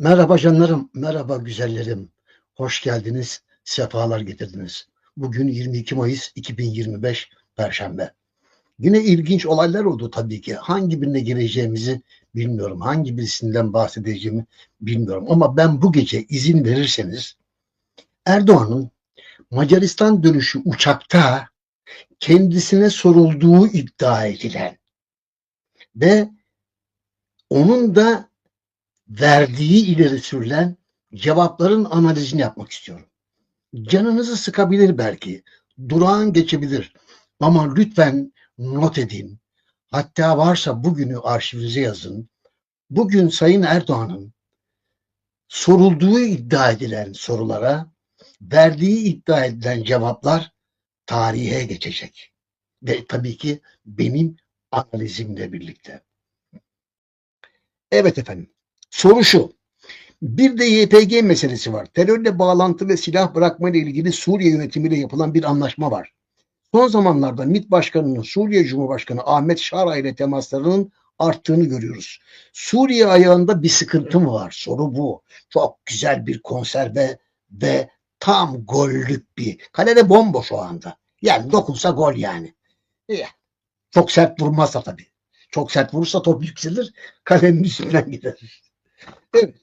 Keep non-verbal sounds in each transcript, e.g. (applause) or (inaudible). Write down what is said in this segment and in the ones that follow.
Merhaba canlarım, merhaba güzellerim. Hoş geldiniz, sefalar getirdiniz. Bugün 22 Mayıs 2025 Perşembe. Yine ilginç olaylar oldu tabii ki. Hangi birine gireceğimizi bilmiyorum. Hangi birisinden bahsedeceğimi bilmiyorum. Ama ben bu gece izin verirseniz Erdoğan'ın Macaristan dönüşü uçakta kendisine sorulduğu iddia edilen ve onun da verdiği ileri sürülen cevapların analizini yapmak istiyorum. Canınızı sıkabilir belki, durağan geçebilir ama lütfen not edin. Hatta varsa bugünü arşivinize yazın. Bugün Sayın Erdoğan'ın sorulduğu iddia edilen sorulara verdiği iddia edilen cevaplar tarihe geçecek. Ve tabii ki benim analizimle birlikte. Evet efendim. Soru şu. Bir de YPG meselesi var. Terörle bağlantı ve silah bırakma ile ilgili Suriye yönetimiyle yapılan bir anlaşma var. Son zamanlarda MİT Başkanı'nın Suriye Cumhurbaşkanı Ahmet Şara ile temaslarının arttığını görüyoruz. Suriye ayağında bir sıkıntı mı var? Soru bu. Çok güzel bir konserve ve tam gollük bir. Kalede bomboş o anda. Yani dokunsa gol yani. Çok sert vurmazsa tabii. Çok sert vurursa top yükselir. Kalenin üstünden gider. Evet.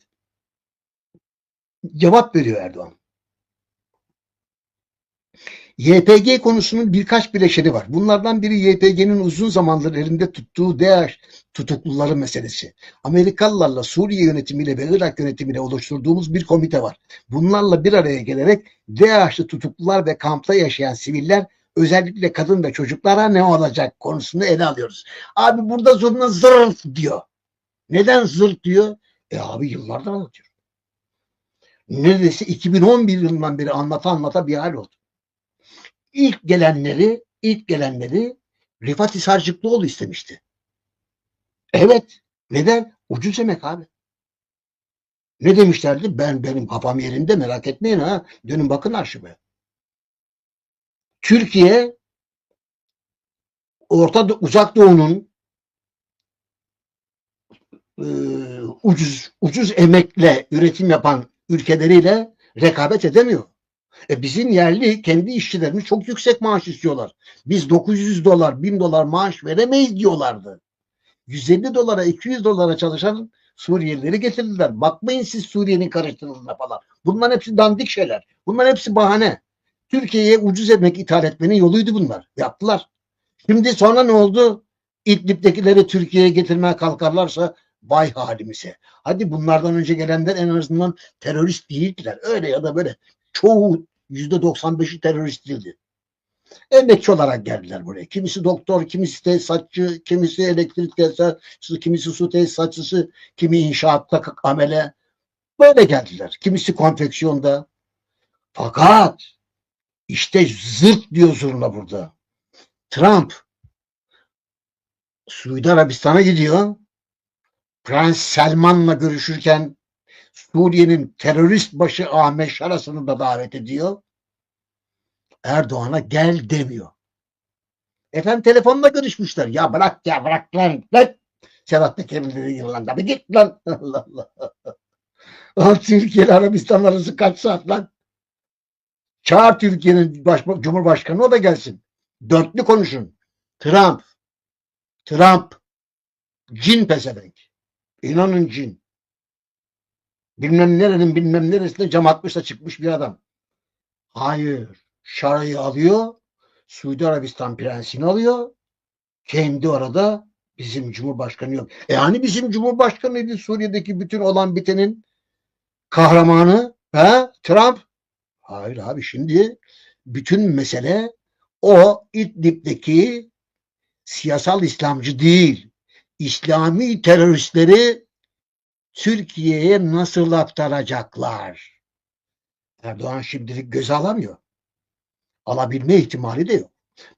Cevap veriyor Erdoğan. YPG konusunun birkaç bileşeni var. Bunlardan biri YPG'nin uzun zamandır elinde tuttuğu DAEŞ tutukluları meselesi. Amerikalılarla Suriye yönetimiyle ve Irak yönetimiyle oluşturduğumuz bir komite var. Bunlarla bir araya gelerek DAEŞ'li tutuklular ve kampta yaşayan siviller özellikle kadın ve çocuklara ne olacak konusunu ele alıyoruz. Abi burada zoruna zırt diyor. Neden zırt diyor? E abi yıllardır anlatıyor. Neredeyse 2011 yılından beri anlata anlata bir hal oldu. İlk gelenleri, ilk gelenleri Rifat Hisarcıklıoğlu istemişti. Evet. Neden? Ucuz emek abi. Ne demişlerdi? Ben benim kafam yerinde merak etmeyin ha. Dönün bakın arşive. Türkiye Orta Uzak Doğu'nun e, ucuz ucuz emekle üretim yapan ülkeleriyle rekabet edemiyor. E bizim yerli kendi işçilerimiz çok yüksek maaş istiyorlar. Biz 900 dolar, 1000 dolar maaş veremeyiz diyorlardı. 150 dolara, 200 dolara çalışan Suriyelileri getirdiler. Bakmayın siz Suriye'nin karıştırıldığına falan. Bunların hepsi dandik şeyler. Bunların hepsi bahane. Türkiye'ye ucuz emek ithal etmenin yoluydu bunlar. Yaptılar. Şimdi sonra ne oldu? İdlib'dekileri Türkiye'ye getirmeye kalkarlarsa vay halimize. Hadi bunlardan önce gelenler en azından terörist değildiler. Öyle ya da böyle. Çoğu yüzde 95'i terörist değildi. Emekçi olarak geldiler buraya. Kimisi doktor, kimisi tesisatçı, kimisi elektrik tesisatçısı, kimisi su tesisatçısı, kimi inşaatta amele. Böyle geldiler. Kimisi konfeksiyonda. Fakat işte zırt diyor zurna burada. Trump Suudi Arabistan'a gidiyor. Prens Selman'la görüşürken Suriye'nin terörist başı Ahmet Şaras'ını da davet ediyor. Erdoğan'a gel demiyor. Efendim telefonla görüşmüşler. Ya bırak ya bırak lan. lan. Sedat Peker'in dediği yıllarda bir git lan. (laughs) Allah Allah. Lan Türkiye ile Arabistan arası kaç saat lan? Çağır Türkiye'nin baş, Cumhurbaşkanı o da gelsin. Dörtlü konuşun. Trump. Trump. Cin pezevenk. İnanın cin. Bilmem nerenin bilmem neresinde cam atmış da çıkmış bir adam. Hayır. Şarayı alıyor. Suudi Arabistan prensini alıyor. Kendi orada bizim Cumhurbaşkanı yok. E hani bizim Cumhurbaşkanıydı Suriye'deki bütün olan bitenin kahramanı? Ha? Trump. Hayır abi şimdi bütün mesele o İdlib'deki siyasal İslamcı değil. İslami teröristleri Türkiye'ye nasıl aktaracaklar? Erdoğan şimdilik göze alamıyor. Alabilme ihtimali de yok.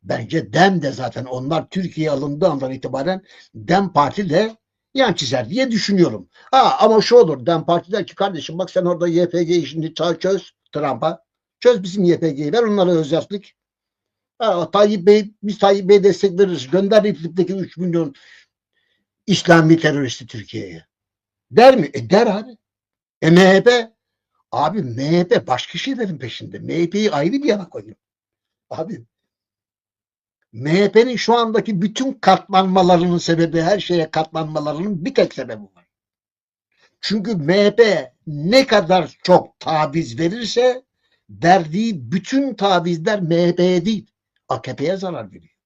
Bence DEM de zaten onlar Türkiye alındığı andan itibaren DEM Parti de yan çizer diye düşünüyorum. Ha, ama şu olur DEM Parti der ki kardeşim bak sen orada YPG işini çöz Trump'a. Çöz bizim YPG'yi ver onlara özellik. Ha, Tayyip Bey, biz Tayyip Bey destek veririz. Gönder İdlib'deki 3 milyon İslami teröristi Türkiye'ye. Der mi? E der abi. E MHP abi MHP başka şeylerin peşinde. MHP'yi ayrı bir yana koyun. Abi MHP'nin şu andaki bütün katlanmalarının sebebi her şeye katlanmalarının bir tek sebebi var. Çünkü MHP ne kadar çok taviz verirse verdiği bütün tavizler MHP'ye değil AKP'ye zarar veriyor.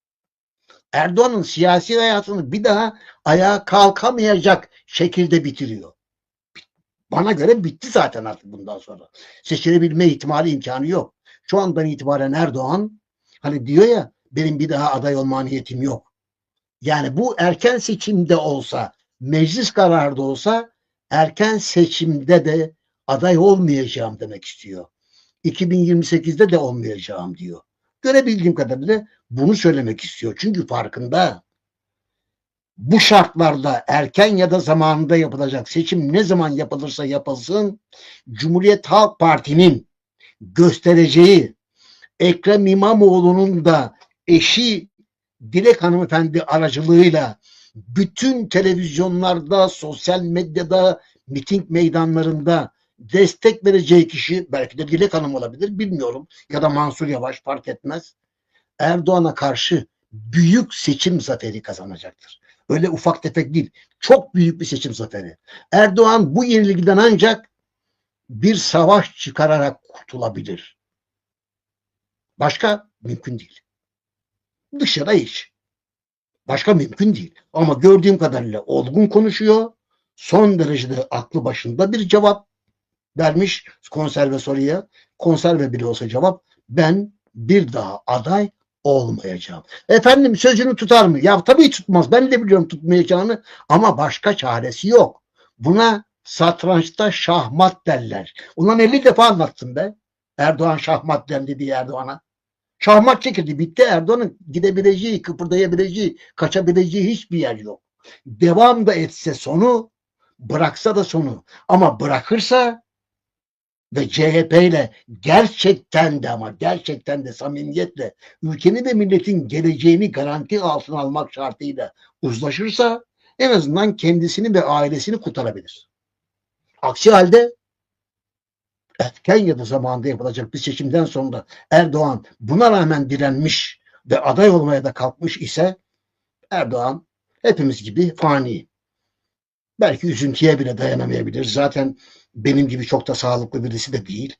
Erdoğan'ın siyasi hayatını bir daha ayağa kalkamayacak şekilde bitiriyor. Bana göre bitti zaten artık bundan sonra. Seçilebilme ihtimali imkanı yok. Şu andan itibaren Erdoğan hani diyor ya benim bir daha aday olma niyetim yok. Yani bu erken seçimde olsa, meclis kararı da olsa erken seçimde de aday olmayacağım demek istiyor. 2028'de de olmayacağım diyor. Görebildiğim kadarıyla bunu söylemek istiyor. Çünkü farkında bu şartlarda erken ya da zamanında yapılacak seçim ne zaman yapılırsa yapılsın Cumhuriyet Halk Parti'nin göstereceği Ekrem İmamoğlu'nun da eşi Dilek Hanımefendi aracılığıyla bütün televizyonlarda, sosyal medyada, miting meydanlarında destek vereceği kişi belki de Dilek Hanım olabilir bilmiyorum ya da Mansur Yavaş fark etmez. Erdoğan'a karşı büyük seçim zaferi kazanacaktır. Öyle ufak tefek değil. Çok büyük bir seçim zaferi. Erdoğan bu yenilgiden ancak bir savaş çıkararak kurtulabilir. Başka mümkün değil. Dışarı hiç. Başka mümkün değil. Ama gördüğüm kadarıyla olgun konuşuyor. Son derecede aklı başında bir cevap vermiş konserve soruya. Konserve bile olsa cevap ben bir daha aday olmayacağım. Efendim sözünü tutar mı? Ya tabii tutmaz. Ben de biliyorum tutmayacağını ama başka çaresi yok. Buna satrançta şahmat derler. Ulan 50 defa anlattım be. Erdoğan şahmat dendi diye Erdoğan'a. Şahmat çekildi. Bitti Erdoğan'ın gidebileceği, kıpırdayabileceği, kaçabileceği hiçbir yer yok. Devam da etse sonu, bıraksa da sonu. Ama bırakırsa ve CHP ile gerçekten de ama gerçekten de samimiyetle ülkenin ve milletin geleceğini garanti altına almak şartıyla uzlaşırsa en azından kendisini ve ailesini kurtarabilir. Aksi halde erken ya da zamanda yapılacak bir seçimden sonra Erdoğan buna rağmen direnmiş ve aday olmaya da kalkmış ise Erdoğan hepimiz gibi fani. Belki üzüntüye bile dayanamayabilir. Zaten benim gibi çok da sağlıklı birisi de değil.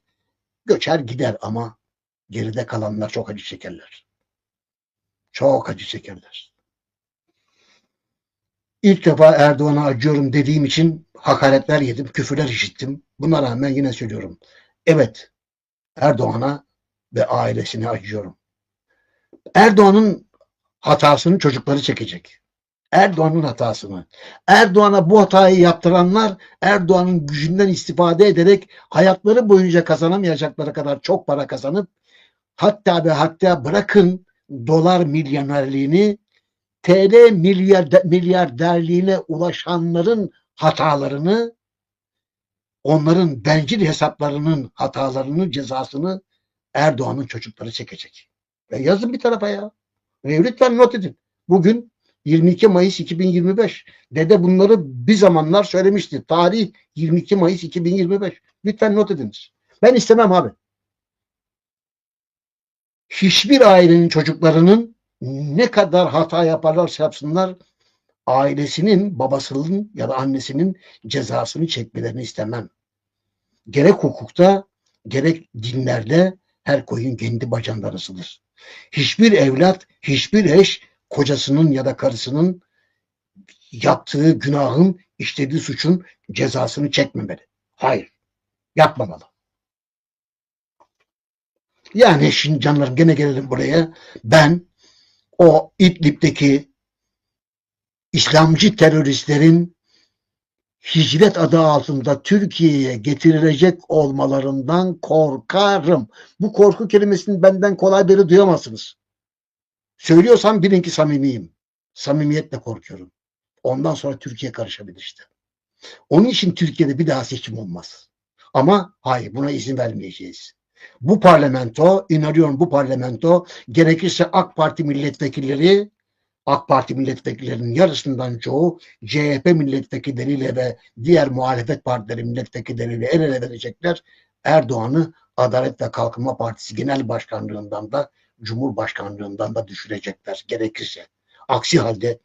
Göçer gider ama geride kalanlar çok acı çekerler. Çok acı çekerler. İlk defa Erdoğan'a acıyorum dediğim için hakaretler yedim, küfürler işittim. Buna rağmen yine söylüyorum. Evet, Erdoğan'a ve ailesine acıyorum. Erdoğan'ın hatasını çocukları çekecek. Erdoğan'ın hatasını. Erdoğan'a bu hatayı yaptıranlar Erdoğan'ın gücünden istifade ederek hayatları boyunca kazanamayacakları kadar çok para kazanıp hatta ve hatta bırakın dolar milyonerliğini TL milyar, milyarderliğine ulaşanların hatalarını onların bencil hesaplarının hatalarının cezasını Erdoğan'ın çocukları çekecek. Ve yazın bir tarafa ya. Ve not edin. Bugün 22 Mayıs 2025. Dede bunları bir zamanlar söylemişti. Tarih 22 Mayıs 2025. Lütfen not ediniz. Ben istemem abi. Hiçbir ailenin çocuklarının ne kadar hata yaparlarsa yapsınlar ailesinin, babasının ya da annesinin cezasını çekmelerini istemem. Gerek hukukta gerek dinlerde her koyun kendi bacağından ısılır. Hiçbir evlat, hiçbir eş kocasının ya da karısının yaptığı günahın, işlediği suçun cezasını çekmemeli. Hayır. Yapmamalı. Yani şimdi canlarım gene gelelim buraya. Ben o İdlib'deki İslamcı teröristlerin hicret adı altında Türkiye'ye getirilecek olmalarından korkarım. Bu korku kelimesini benden kolay beri duyamazsınız. Söylüyorsam bilin ki samimiyim. Samimiyetle korkuyorum. Ondan sonra Türkiye karışabilir işte. Onun için Türkiye'de bir daha seçim olmaz. Ama hayır buna izin vermeyeceğiz. Bu parlamento, inanıyorum bu parlamento gerekirse AK Parti milletvekilleri AK Parti milletvekillerinin yarısından çoğu CHP milletvekilleriyle ve diğer muhalefet partileri milletvekilleriyle el ele verecekler. Erdoğan'ı Adalet ve Kalkınma Partisi Genel Başkanlığından da Cumhurbaşkanlığından da düşürecekler gerekirse. Aksi halde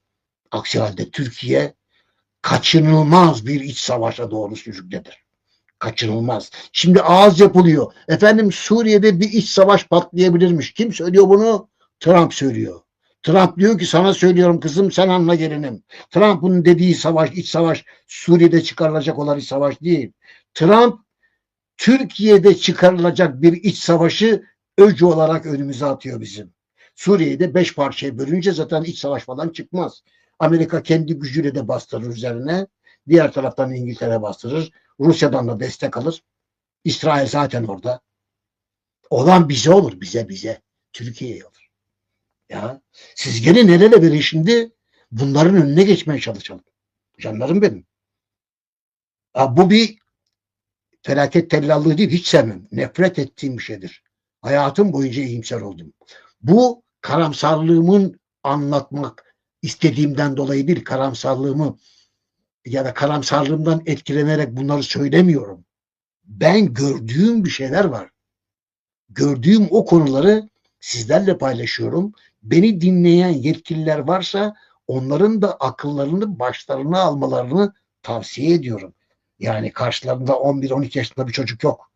aksi halde Türkiye kaçınılmaz bir iç savaşa doğru sürüklenir. Kaçınılmaz. Şimdi ağız yapılıyor. Efendim Suriye'de bir iç savaş patlayabilirmiş. Kim söylüyor bunu? Trump söylüyor. Trump diyor ki sana söylüyorum kızım sen anla gelinim. Trump'ın dediği savaş, iç savaş Suriye'de çıkarılacak olan iç savaş değil. Trump Türkiye'de çıkarılacak bir iç savaşı öcü olarak önümüze atıyor bizim. Suriye'yi de beş parçaya bölünce zaten iç savaş falan çıkmaz. Amerika kendi gücüyle de bastırır üzerine. Diğer taraftan İngiltere bastırır. Rusya'dan da destek alır. İsrail zaten orada. Olan bize olur. Bize bize. Türkiye'ye olur. Ya siz gelin el ele verin şimdi. Bunların önüne geçmeye çalışalım. Canlarım benim. Ya bu bir felaket tellallığı değil. Hiç sevmem. Nefret ettiğim bir şeydir. Hayatım boyunca iyimser oldum. Bu karamsarlığımın anlatmak istediğimden dolayı değil. Karamsarlığımı ya da karamsarlığımdan etkilenerek bunları söylemiyorum. Ben gördüğüm bir şeyler var. Gördüğüm o konuları sizlerle paylaşıyorum. Beni dinleyen yetkililer varsa onların da akıllarını başlarına almalarını tavsiye ediyorum. Yani karşılarında 11-12 yaşında bir çocuk yok.